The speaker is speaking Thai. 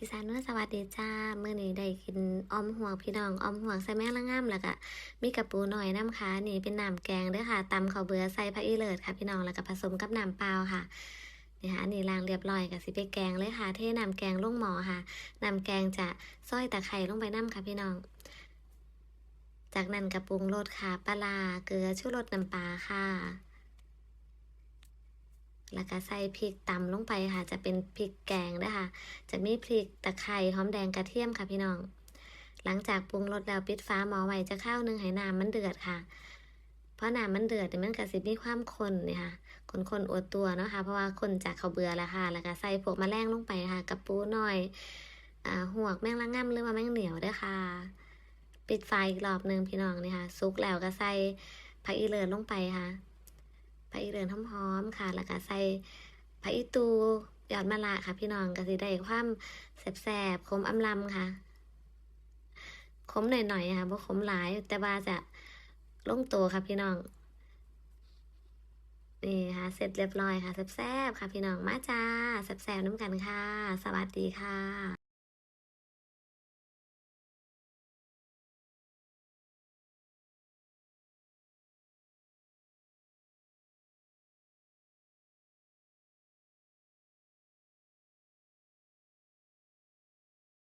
อีสานว่าสวัสดีจ้าเมื้อนี้ได้กินออมหวกพี่น้องออมหวกใส่แมงละง่ำแล้วก็มีกระปูหน่อยน้ำค่ะนี่เป็นน้ำแกงด้วยค่ะตำข้าวเบื่อใส่ผักอีเลิศค่ะ พี่น้องแล้วก็ผสมกับน้ำเปล่าค่ะนี่ค่ะนนี้ล้างเรียบร้อยก็สิไปแกงเลยค่ะเทน้ำแกงลงหม้อค่ะน้ำแกงจะซอยตะไคร้ลงไปน้ำค่ะพี่น้อง จากนั้นกระปรุงรสค่ะปลาร้าเกลือชูรสน้ำปลาค่ะ แล้วก็ใส่พริกตำลงไปค่ะ จะเป็นพริกแกงนะคะ จะมีพริกตะไคร้หอมแดงกระเทียมค่ะพี่น้อง หลังจากปรุงรสแล้วปิดฟ้าหม้อไว้จะข้าวนึ่งให้น้ำมันเดือดค่ะ เพราะน้ำมันเดือดเนี่ยมันก็สิมีความข้นนี่ค่ะคนๆอดตัวเนาะค่ะ เพราะว่าคนจากเขาเบื่อแล้วค่ะ แล้วก็ใส่พวกแมลงลงไปค่ะกระปูหน่อยอ่าหวกแมงละง่ำหรือว่าแมงเหนียวด้วยค่ะ ปิดไฟอีกรอบหนึ่งพี่น้องนี่ค่ะซุกแล้วก็ใส่ผักอีเลิศลงไปค่ะ ผักอีเลิศหอมๆค่ะ แล้วก็ใส่ผักอีตูยอดมะระค่ะ พี่น้องก็สิได้ความแสบๆคมอำลำค่ะคมหน่อยๆค่ะบ่คมหลาย แต่ว่าจะลงตัวค่ะพี่น้องนี่ค่ะ เสร็จเรียบร้อยค่ะแซ่บๆค่ะพี่น้องมาจ้าแซ่บๆน้ำกันค่ะ สวัสดีค่ะ